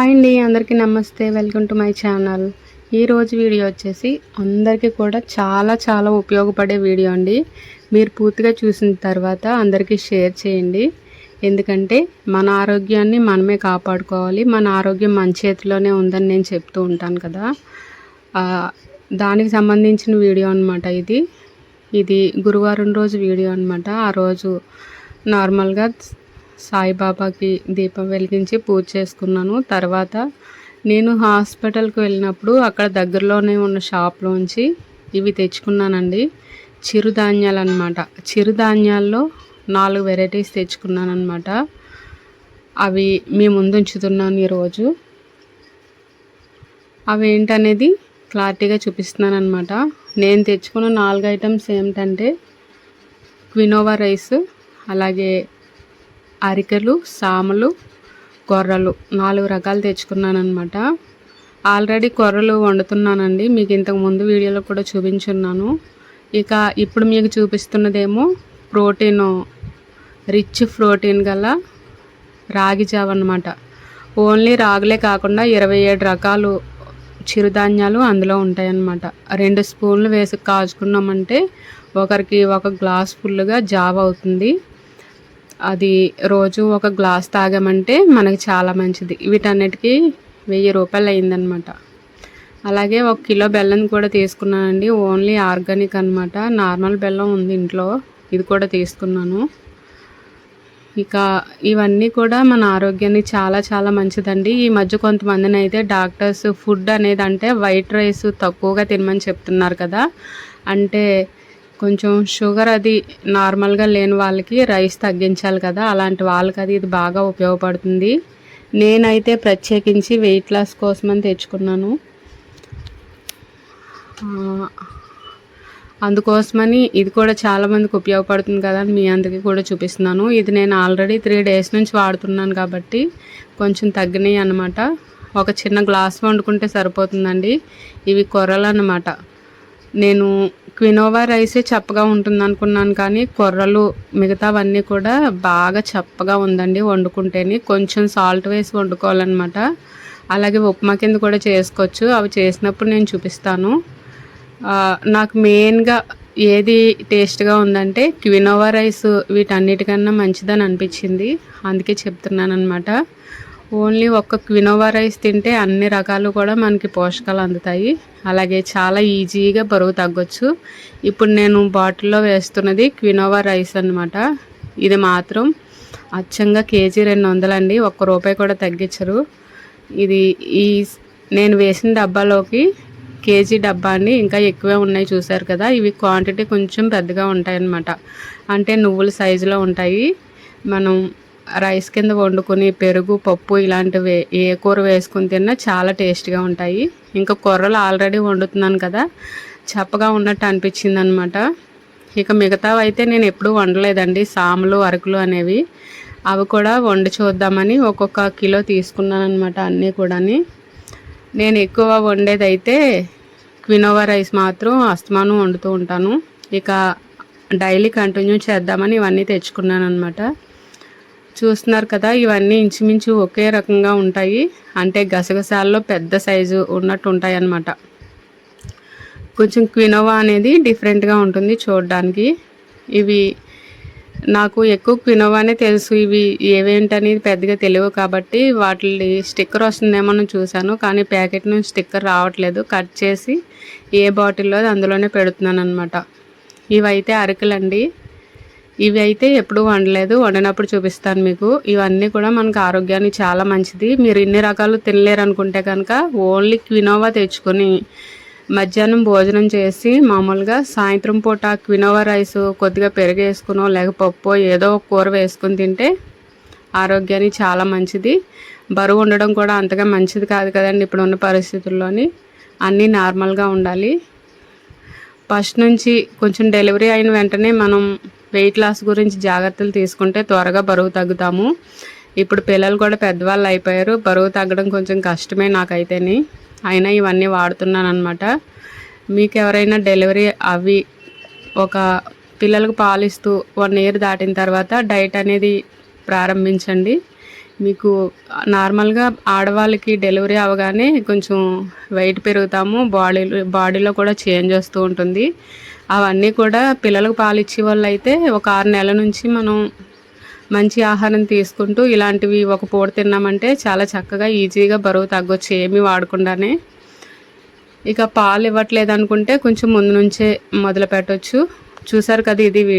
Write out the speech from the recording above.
Hi అండి అందరికీ నమస్తే. వెల్కమ్ టు మై ఛానల్ ఈరోజు వీడియో వచ్చేసి అందరికీ కూడా చాలా చాలా ఉపయోగపడే వీడియో అండి. మీరు పూర్తిగా చూసిన తర్వాత అందరికీ షేర్ చేయండి. ఎందుకంటే మన ఆరోగ్యాన్ని మనమే కాపాడుకోవాలి. మన ఆరోగ్యం మన చేతిలోనే ఉందని నేను చెప్తూ ఉంటాను కదా. దానికి సంబంధించిన వీడియో అనమాట ఇది. ఇది గురువారం రోజు వీడియో అనమాట ఆ రోజు నార్మల్గా సాయిబాబాకి దీపం వెలిగించి పూజ చేసుకున్నాను. తర్వాత నేను హాస్పిటల్కి వెళ్ళినప్పుడు అక్కడ దగ్గరలోనే ఉన్న షాప్లోంచి ఇవి తెచ్చుకున్నానండి. చిరుధాన్యాలు అనమాట చిరుధాన్యాల్లో నాలుగు వెరైటీస్ తెచ్చుకున్నాను అనమాట అవి మీ ముందు ఉంచుతున్నాను ఈరోజు. అవి ఏంటనేది క్లారిటీగా చూపిస్తున్నాను అనమాట నేను తెచ్చుకున్న నాలుగు ఐటమ్స్ ఏమిటంటే క్వినోవా రైస్ అలాగే అరికెలు సామలు కొర్రలు నాలుగు రకాలు తెచ్చుకున్నాను అనమాట ఆల్రెడీ కొర్రలు వండుతున్నానండి. మీకు ఇంతకు ముందు వీడియోలో కూడా చూపించున్నాను. ఇక ఇప్పుడు మీకు చూపిస్తున్నదేమో ప్రోటీన్ రిచ్ ప్రోటీన్ గల రాగి జావ అనమాట ఓన్లీ రాగులే కాకుండా ఇరవై ఏడు రకాలు చిరుధాన్యాలు అందులో ఉంటాయన్నమాట. రెండు స్పూన్లు వేసి కాచుకున్నామంటే ఒకరికి ఒక గ్లాస్ ఫుల్గా జావ అవుతుంది. అది రోజు ఒక గ్లాస్ తాగామంటే మనకి చాలా మంచిది. వీటన్నిటికీ వెయ్యి రూపాయలు అయిందనమాట అలాగే ఒక కిలో బెల్లం కూడా తీసుకున్నానండి. ఓన్లీ ఆర్గానిక్ అనమాట నార్మల్ బెల్లం ఉంది ఇంట్లో. ఇది కూడా తీసుకున్నాను. ఇక ఇవన్నీ కూడా మన ఆరోగ్యానికి చాలా చాలా మంచిదండి. ఈ మధ్య కొంతమందిని అయితే డాక్టర్స్ ఫుడ్ అనేది అంటే వైట్ రైస్ తక్కువగా తినమని చెప్తున్నారు కదా. అంటే కొంచెం షుగర్ అది నార్మల్గా లేని వాళ్ళకి రైస్ తగ్గించాలి కదా అలాంటి వాళ్ళకి అది ఇది బాగా ఉపయోగపడుతుంది. నేనైతే ప్రత్యేకించి వెయిట్ లాస్ కోసమని తెచ్చుకున్నాను. అందుకోసమని ఇది కూడా చాలామందికి ఉపయోగపడుతుంది కదా అని మీ అందరికీ కూడా చూపిస్తున్నాను. ఇది నేను ఆల్రెడీ త్రీ డేస్ నుంచి వాడుతున్నాను కాబట్టి కొంచెం తగ్గినాయి అన్నమాట. ఒక చిన్న గ్లాస్ వండుకుంటే సరిపోతుందండి. ఇవి కొర్రలు అన్నమాట. నేను క్వినోవా రైసే చప్పగా ఉంటుంది అనుకున్నాను కానీ కొర్రలు మిగతావన్నీ కూడా బాగా చప్పగా ఉందండి వండుకుంటేనే. కొంచెం సాల్ట్ వేసి వండుకోవాలన్నమాట. అలాగే ఉప్మా కింద కూడా చేసుకోవచ్చు. అవి చేసినప్పుడు నేను చూపిస్తాను. నాకు మెయిన్గా ఏది టేస్ట్గా ఉందంటే క్వినోవా రైస్ వీటన్నిటికన్నా మంచిదని అనిపించింది. అందుకే చెప్తున్నాను అనమాట ఓన్లీ ఒక్క క్వినోవా రైస్ తింటే అన్ని రకాలు కూడా మనకి పోషకాలు అందుతాయి. అలాగే చాలా ఈజీగా బరువు తగ్గొచ్చు. ఇప్పుడు నేను బాటిల్లో వేస్తున్నది క్వినోవా రైస్ అన్నమాట. ఇది మాత్రం అచ్చంగా కేజీ రెండు వందలండి. ఒక్క రూపాయి కూడా తగ్గించరు. ఇది ఈ నేను వేసిన డబ్బాలోకి కేజీ డబ్బా అండి. ఇంకా ఎక్కువే ఉన్నాయి చూసారు కదా. ఇవి క్వాంటిటీ కొంచెం పెద్దగా ఉంటాయి అన్నమాట అంటే నువ్వుల సైజులో ఉంటాయి. మనం రైస్ కింద వండుకొని పెరుగు పప్పు ఇలాంటివి ఏ కూర వేసుకుని తిన్నా చాలా టేస్ట్గా ఉంటాయి. ఇంకా కూరలు ఆల్రెడీ వండుతున్నాను కదా చప్పగా ఉన్నట్టు అనిపించింది అనమాట ఇక మిగతావి అయితే నేను ఎప్పుడూ వండలేదండి. సాములు అరకులు అనేవి. అవి కూడా వండి చూద్దామని ఒక్కొక్క కిలో తీసుకున్నాను అనమాట అన్నీ కూడాని. నేను ఎక్కువ వండేది అయితే క్వినోవా రైస్ మాత్రం అస్తమానం వండుతూ ఉంటాను. ఇక డైలీ కంటిన్యూ చేద్దామని ఇవన్నీ తెచ్చుకున్నాను అనమాట చూస్తున్నారు కదా ఇవన్నీ ఇంచుమించు ఒకే రకంగా ఉంటాయి. అంటే గసగసాల్లో పెద్ద సైజు ఉన్నట్టు ఉంటాయి అన్నమాట కొంచెం క్వినోవా అనేది డిఫరెంట్గా ఉంటుంది చూడడానికి. ఇవి నాకు ఎక్కువ క్వినోవానే తెలుసు. ఇవి ఏవేంటనేది పెద్దగా తెలియవు కాబట్టి వాటి స్టిక్కర్ వస్తుందేమో అని చూశాను. కానీ ప్యాకెట్ నుంచి స్టిక్కర్ రావట్లేదు. కట్ చేసి ఏ బాటిల్లో అందులోనే పెడుతున్నాను అనమాట ఇవైతే అరకులండి. ఇవి అయితే ఎప్పుడు వండలేదు. వండినప్పుడు చూపిస్తాను మీకు. ఇవన్నీ కూడా మనకు ఆరోగ్యానికి చాలా మంచిది. మీరు ఇన్ని రకాలు తినలేరు అనుకుంటే కనుక ఓన్లీ క్వినోవా తెచ్చుకొని మధ్యాహ్నం భోజనం చేసి మామూలుగా సాయంత్రం పూట క్వినోవా రైస్ కొద్దిగా పెరుగు వేసుకునో లేక పప్పు ఏదో కూర వేసుకుని తింటే ఆరోగ్యానికి చాలా మంచిది. బరువు ఉండడం కూడా అంతగా మంచిది కాదు కదండి ఇప్పుడు ఉన్న పరిస్థితుల్లోని. అన్నీ నార్మల్గా ఉండాలి. ఫస్ట్ నుంచి కొంచెం డెలివరీ అయిన వెంటనే మనం వెయిట్ లాస్ గురించి జాగ్రత్తలు తీసుకుంటే త్వరగా బరువు తగ్గుతాము. ఇప్పుడు పిల్లలు కూడా పెద్దవాళ్ళు అయిపోయారు. బరువు తగ్గడం కొంచెం కష్టమే నాకైతేని. అయినా ఇవన్నీ వాడుతున్నాను అనమాట మీకు ఎవరైనా డెలివరీ అవి ఒక పిల్లలకు పాలిస్తూ వన్ ఇయర్ దాటిన తర్వాత డైట్ అనేది ప్రారంభించండి. మీకు నార్మల్గా ఆడవాళ్ళకి డెలివరీ అవగానే కొంచెం వెయిట్ పెరుగుతాము బాడీ బాడీలో కూడా చేంజ్ వస్తూ ఉంటుంది. అవన్నీ కూడా పిల్లలకు పాలు ఇచ్చే వాళ్ళు అయితే ఒక ఆరు నెలల నుంచి మనం మంచి ఆహారం తీసుకుంటూ ఇలాంటివి ఒక పూట తిన్నామంటే చాలా చక్కగా ఈజీగా బరువు తగ్గొచ్చు ఏమీ వాడకుండానే. ఇక పాలు ఇవ్వట్లేదు అనుకుంటే కొంచెం ముందు నుంచే మొదలు పెట్టవచ్చు చూసారు కదా ఇది వీడియో.